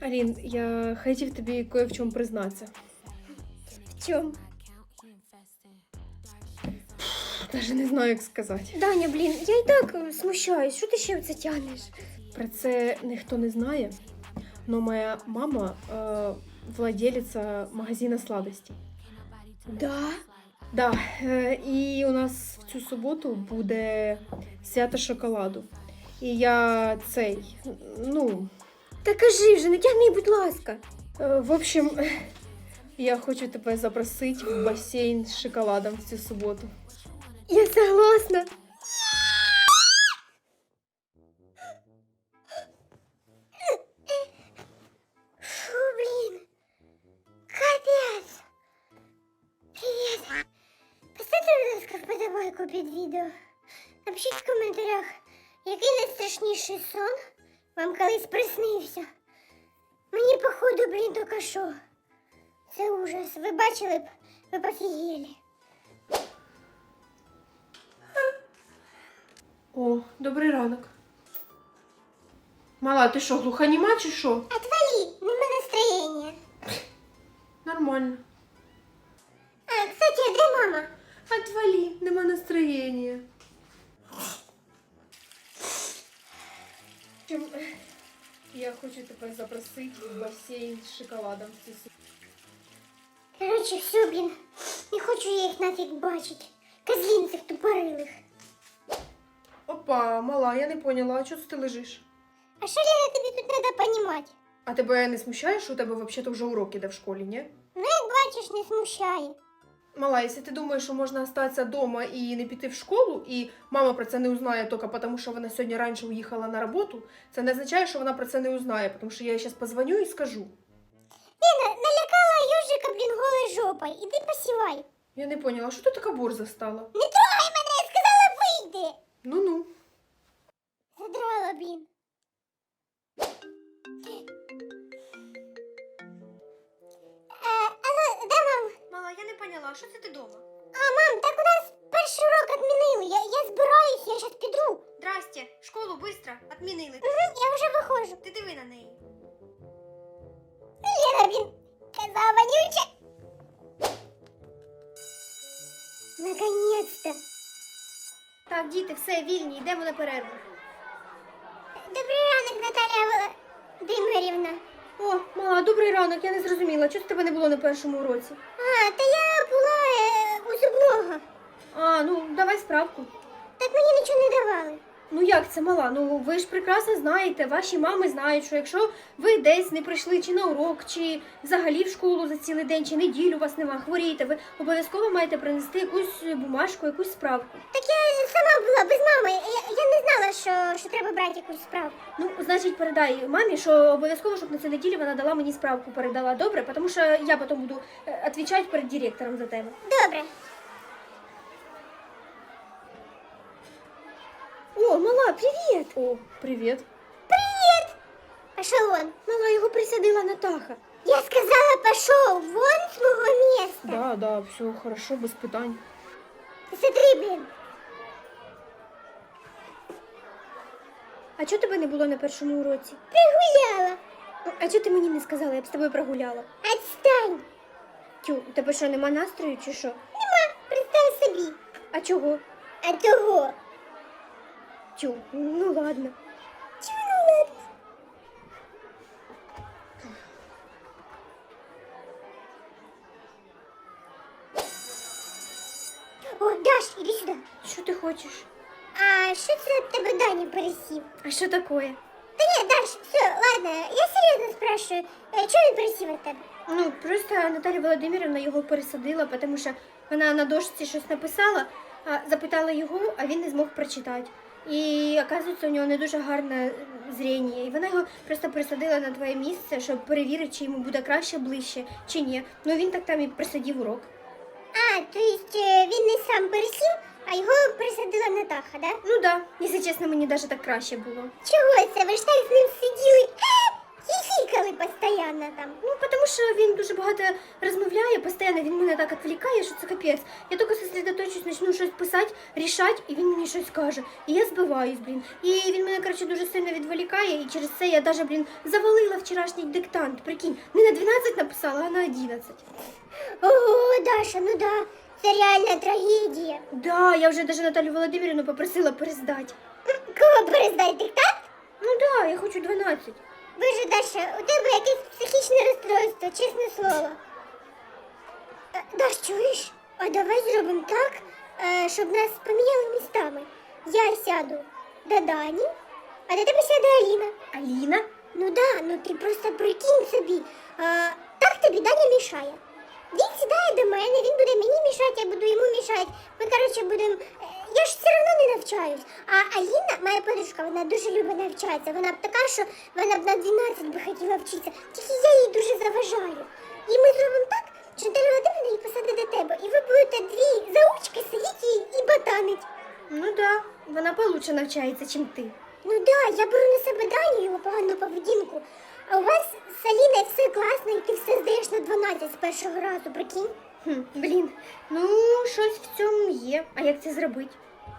Алін, я хотів тобі кое в чому признатися. В чому? Даже не знаю, як сказати. Даня, блін, я і так е, смущаюсь. Що ти ще в це тягнеш? Про це ніхто не знає, но моя мама е, владелиця магазина сладостей. Да? Да, е, і у нас в цю суботу буде свято шоколаду. І я цей, ну, Та кажи вже, не тягни, будь ласка. е, в общем, я хочу тебе запросити в басейн з шоколадом в цю суботу. Я согласна. Фу, блин. Капец. Привет. Поставте, будь ласка, вподобайку під відео. Напишіть в коментарях, який найстрашніший сон вам колись приснився. Мені, походу, блін, тільки що. Це ужас. Ви бачили б, ви б. О, добрий ранок. Мала, ти що, глухоніма чи що? Отвали, нема настроєння. Нормально. Я хочу тебе в басейн з шоколадом. Короче, все, блін. Не хочу я їх нафіг бачить. Козлін цих тупорилих. Опа, мала, я не поняла, а чого ти лежиш? А що, Лена, тобі тут треба понімати? А тебе не смущає, що у тебе взагалі вже урок іде в школі, ні? Ну, як бачиш, не смущає. Мала, якщо ти думаєш, що можна остатися вдома і не піти в школу, і мама про це не узнає тільки тому, що вона сьогодні раніше уїхала на роботу, це не означає, що вона про це не узнає, тому що я їй зараз позвоню і скажу. Лена, налякала южика, блін, голою жопою. Іди посівай. Я не поняла, що ти така борза стала? Не трогай мене, я сказала, вийди. Ну-ну. Задрала, блін. Я не поняла, що це ти дома? А, мам, так у нас перший урок відмінили. Я, я збираюсь, я зараз піду. Здрасте, школу быстро отмінили. Угу, я вже виходжу. Ти диви на неї. Лена, блін, коза вонюча. Наконец-то. Так, діти, все, вільні, йдемо на перерву. Добрий ранок, Наталя Володимирівна. О, мала, добрий ранок, я не зрозуміла, чого тебе не було на першому уроці? А, А, ну давай справку. Так мені нічого не давали. Ну як це мала? Ну ви ж прекрасно знаєте, ваші мами знають, що якщо ви десь не прийшли чи на урок, чи взагалі в школу за цілий день, чи неділю у вас нема, хворієте, ви обов'язково маєте принести якусь бумажку, якусь справку. Так я сама була без мами. Я, я не знала, що, що треба брати якусь справу. Ну, значить, передай мамі, що обов'язково, щоб на цю неділю вона дала мені справку, передала добре, тому що я потім буду е, відповідати перед директором за тебе. Добре. О, мала, привіт! О, привіт. Привіт! Пішов вон. Мала, його присадила Натаха. Я сказала, пішов вон з мого міста. Да, да, все хорошо, без питань. Смотри, блін. А чого тебе не було на першому уроці? Пригуляла. А чого ти мені не сказала, я б з тобою прогуляла? Отстань. Тю, у тебе що, нема настрою чи що? Нема, представ собі. А чого? А того. Тю, ну ладно. Чого ну ладно? О, Даш, іди сюди. Що ти хочеш? А що це в тебе Даня пересів? А що таке? Та ні, Даш, все, ладно, я серйозно спрашиваю, е, чого він пересів від тебе? Ну, просто Наталя Володимирівна його пересадила, тому що вона на дошці щось написала, а запитала його, а він не змог прочитати. І оказується, у нього не дуже гарне зріння. І вона його просто присадила на твоє місце, щоб перевірити, чи йому буде краще, ближче, чи ні. Ну він так там і присадив урок. А, то есть е, він не сам пересів, а його присадила Натаха, да? Ну да, якщо чесно, мені навіть так краще було. Чого це? Ви ж так з ним сиділи, е, хіхікали. балакали постійно там. Ну, що він дуже багато розмовляє, постійно він мене так відволікає, що це капець. Я тільки сосредоточусь, почну щось писати, рішати, і він мені щось каже. І я збиваюсь, блін. І він мене, коротше, дуже сильно відволікає, і через це я даже, блін, завалила вчорашній диктант. Прикинь, не на 12 написала, а на 11. Ого, Даша, ну да, це реальна трагедія. Да, я вже даже Наталю Володимирівну попросила перездати. Кого перездай диктант? Ну да, я хочу 12. Боже, Даша, у тебе якесь психічне розстройство, чесне слово. Е, Даш, чуєш? А давай зробимо так, е, щоб нас поміняли містами. Я сяду до Дані, а до тебе сяде Аліна. Аліна? Ну да, ну ти просто прикинь собі. А, так тобі Даня мішає. Він сідає до мене, він буде мені мішати, Аліна, моя подружка, вона дуже любить навчатися. Вона б така, що вона б на 12 би хотіла вчитися. Тільки я їй дуже заважаю. І ми зробимо так, що Наталя Володимирівна її посадить до тебе. І ви будете дві заучки сидіти і, і ботанить. Ну да, вона получше навчається, чим ти. Ну да, я беру на себе його погану поведінку. А у вас з Аліною все класно, і ти все здаєш на 12 з першого разу, прикинь. Хм, блін, ну щось в цьому є. А як це зробити?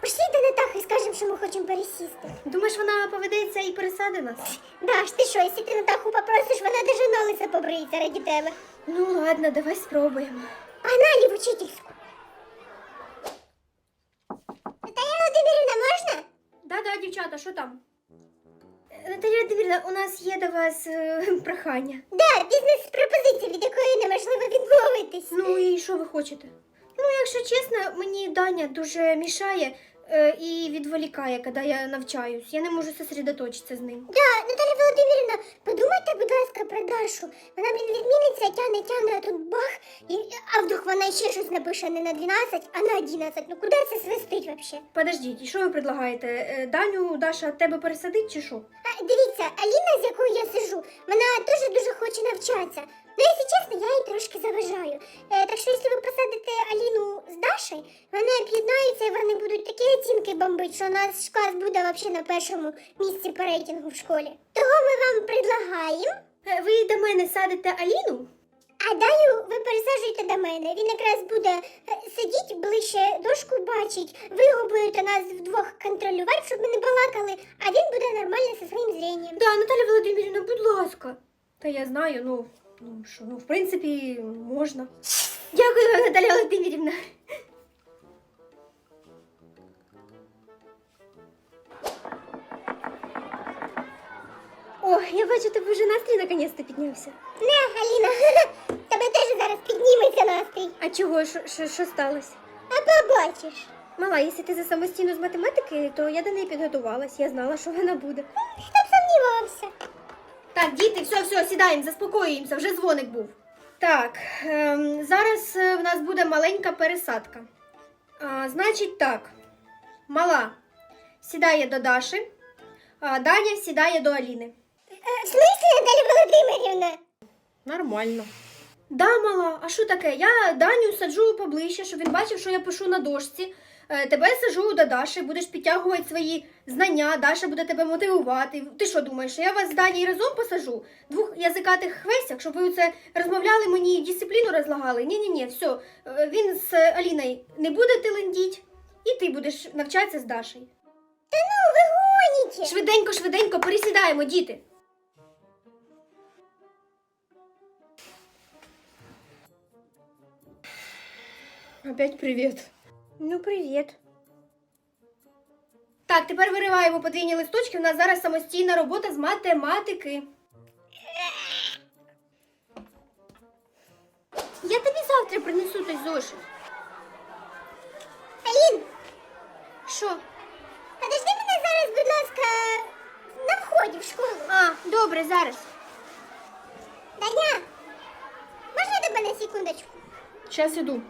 Пошли до Натахи і скажемо, що ми хочемо пересісти. Думаєш, вона поведеться і пересаде нас? Даш, ти що, якщо ти Натаху попросиш, вона даже на лице побриється раді тебе. Ну ладно, давай спробуємо. Погнали в учительську. Наталя Володимирівна, можна? Да-да, дівчата, що там? Е, Наталія Володимирівна, у нас є до вас е, прохання. Да, бізнес-пропозиція, від якої неможливо відмовитись. Ну і що ви хочете? Ну, якщо чесно, мені Даня дуже мішає е, і відволікає, коли я навчаюсь. Я не можу сосредоточитися з ним. Да, Наталя Володимирівна, подумайте, будь ласка, про Дашу. Вона, блін, відміниться, тяне, тяне, а тут бах, і, а вдруг вона ще щось напише не на 12, а на 11. Ну куди це свистить вообще? Подождіть, і що ви предлагаєте? Е, Даню, Даша, тебе пересадить чи що? А, дивіться, Аліна, з якою я сижу, вона теж дуже хоче навчатися. Ну, якщо чесно, я їй трошки заважаю. Е, так що, якщо ви посадите Аліну з Дашею, вони об'єднаються і вони будуть такі оцінки бомбить, що наш клас буде взагалі на першому місці по рейтингу в школі. Того ми вам предлагаємо. Е, Ви до мене садите Аліну? А Даню ви пересаджуєте до мене. Він якраз буде е, сидіти ближче, дошку бачить, ви його будете нас вдвох контролювати, щоб ми не балакали, а він буде нормально зі своїм зрінням. Да, Наталя Володимирівна, будь ласка. Та я знаю, ну, ну що, ну, в принципі, можна. Дякую вам, Наталя Володимирівна. О, я бачу, тебе вже настрій наконець-то піднявся. Не, Аліна, тебе теж зараз підніметься настрій. А чого? Що, що, що сталося? А побачиш. Мала, якщо ти за самостійно з математики, то я до неї підготувалась. Я знала, що вона буде. Хто б сумнівався? Так, діти, все, все, сідаємо, заспокоюємося, вже дзвоник був. Так, ем, зараз е, в нас буде маленька пересадка. А, значить так, мала сідає до Даші, а Даня сідає до Аліни. Е, В Наталя Володимирівна? Нормально. Да, мала, а що таке? Я Даню саджу поближче, щоб він бачив, що я пишу на дошці. Е, Тебе саджу до Даші, будеш підтягувати свої знання, Даша буде тебе мотивувати. Ти що думаєш, що я вас з Данією разом посажу? Двох язикатих хвестях, щоб ви це розмовляли мені дисципліну розлагали? Ні-ні-ні, все. Е, Він з Аліною не буде тилендіть, і ти будеш навчатися з Дашею. Та ну, ви гоніте. Швиденько, швиденько, пересідаємо, діти. Опять привіт. Ну, привіт. Так, тепер вириваємо подвійні листочки. У нас зараз самостійна робота з математики. Я тобі завтра принесу той зошит. Алін, Що? подожди мене зараз, будь ласка, на вході в школу. А, добре, зараз. Даня, можна тебе на секундочку? Зараз іду.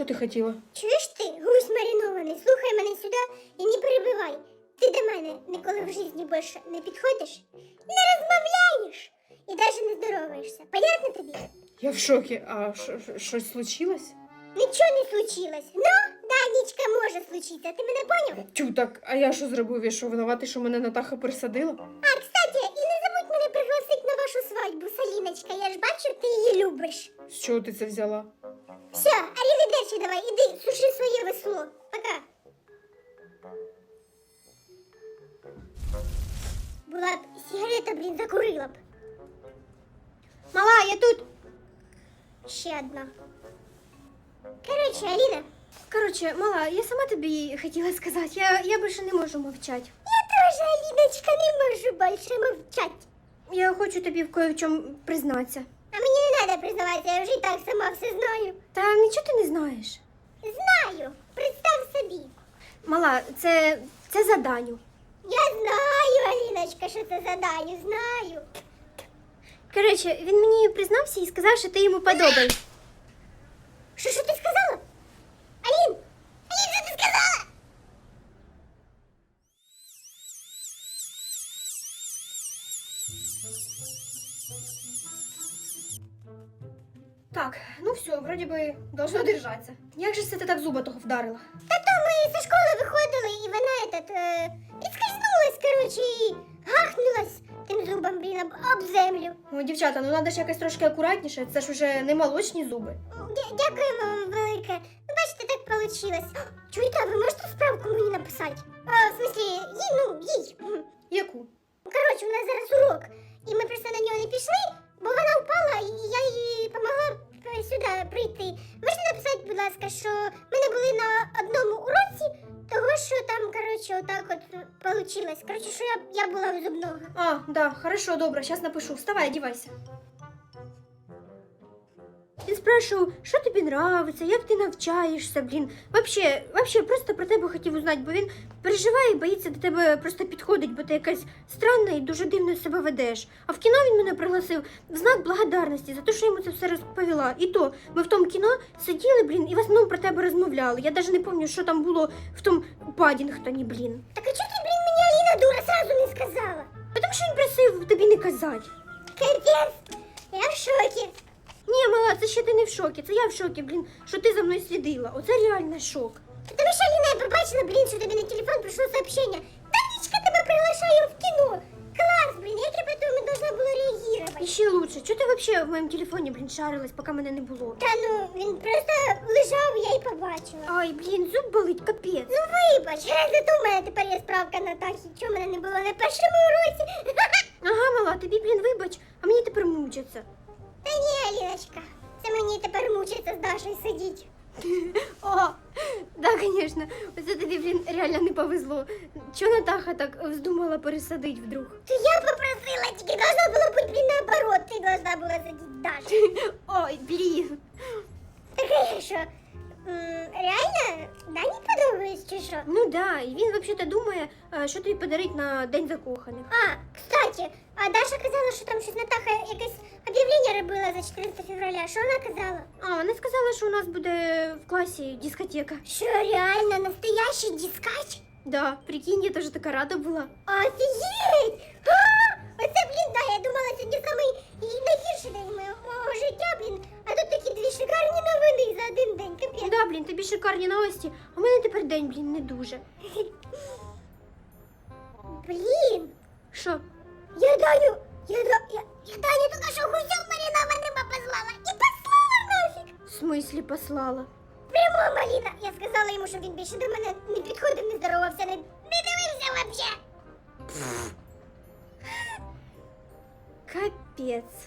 Що ти хотіла? Чуєш ти, гусь маринований, слухай мене сюди і не перебивай. Ти до мене ніколи в житті більше не підходиш, не розмовляєш і навіть не здороваєшся. Понятно тобі? Я в шокі. А що- що- щось случилось? Нічого не случилось. Ну, Данечка, може случитися. Ти мене поняв? Тю, так, а я що зробив? Я що винуватий, що мене Натаха пересадила? А, кстати, Аліночка, я ж бачу, ти її любиш. З чого ти це взяла? Все, арівідерчі давай, іди, суши своє весло. Пока. Була б сигарета, блін, закурила б. Мала, я тут. Ще одна. Коротше, Аліна, Коротше, мала, я сама тобі хотіла сказати, я, я більше не можу мовчати. я теж, Аліночка, не можу більше мовчати. Я хочу тобі в кое в чому признатися. Треба признаватися, я вже і так сама все знаю. Та нічого ти не знаєш. Знаю, представ собі. Мала, це, це за Даню. Я знаю, Аліночка, що це за Даню, знаю. Коротше, він мені признався і сказав, що ти йому подобаєш. Все, вроді би должно держатися. Як же це ти так зуба того вдарила? Та то ми зі школи виходили, і вона этот, е, підскользнулась, коротше, і гахнулась тим зубом, блін, об, об землю. О, дівчата, ну треба ж якось трошки акуратніше, це ж уже не молочні зуби. Дя- Дякуємо вам велике. Ну, бачите, так получилось. Чуєте, а ви можете справку мені написати? А, в смислі, їй, ну, їй. М. Яку? Коротше, у нас зараз урок, і ми просто на нього не пішли, вийшло. Коротше, що я, я була у зубного. А, да, хорошо, добре, зараз напишу. Вставай, одівайся. Він спрашивав, що тобі нравиться, як ти навчаєшся, блін. Вообще, вообще, просто про тебе хотів узнати, бо він переживає і боїться до тебе просто підходить, бо ти якась странна і дуже дивно себе ведеш. А в кіно він мене пригласив в знак благодарності за те, що я йому це все розповіла. І то ми в тому кіно сиділи, блін, і в основному про тебе розмовляли. Я навіть не пам'ятаю, що там було в тому Падінгтоні, блін. Так а чого ти, мені дура сразу не сказала? Потому що він просив тобі не казати. Капець, я в шокі. Ні, мала, це ще ти не в шокі. Це я в шокі, блін, що ти за мною слідила. Оце реально шок. Тому що Ліна я побачила, блін, що тобі на телефон прийшло сообщення. Танечка тебе приглашаю в кіно. Реагувати. І ще лучше, чого ти взагалі в моєму телефоні, блін, шарилась, поки мене не було? Та ну, він просто лежав, я й побачила. Ай, блін, зуб болить, капець. Ну вибач, зато у мене тепер є справка на Тахі, чого мене не було на першому уроці. Ага, мала, тобі, блін, вибач, а мені тепер мучаться. Та ні, Аліночка, це мені тепер мучиться з Дашою сидіть. О, да, звісно, оце тобі, блін, реально не повезло. Чого Натаха так вздумала пересадить вдруг? То я попросила, тільки должна була бути, блін, наоборот, ти должна була сидіти з Дашою. Ой, блін. Таке, що м, реально Дані подобається чи що? Ну да, і він взагалі думає, е, що тобі подарить на День закоханих. А, кстати, а Даша казала, що там щось Натаха якесь робила за 14 февраля. Що вона казала? А, вона сказала, що у нас буде в класі дискотека. Що реально настоящий дискач? Да, прикинь, я теж така рада була. Офігеть! А, Оце, блін, да, я думала, сьогодні самий найгірший день мого життя, блін. А тут такі дві шикарні новини за один день, капець. Да, блін, тобі шикарні новості, а в мене тепер день, блін, не дуже. Блін, Що? я Даню, я, я, я Даню только що гусем маринованим послала. І послала нафіг. В смислі послала? Прямо, Маліна. Я сказала йому, щоб він більше до мене не підходив, не здоровався, не, не дивився вообще. Капець.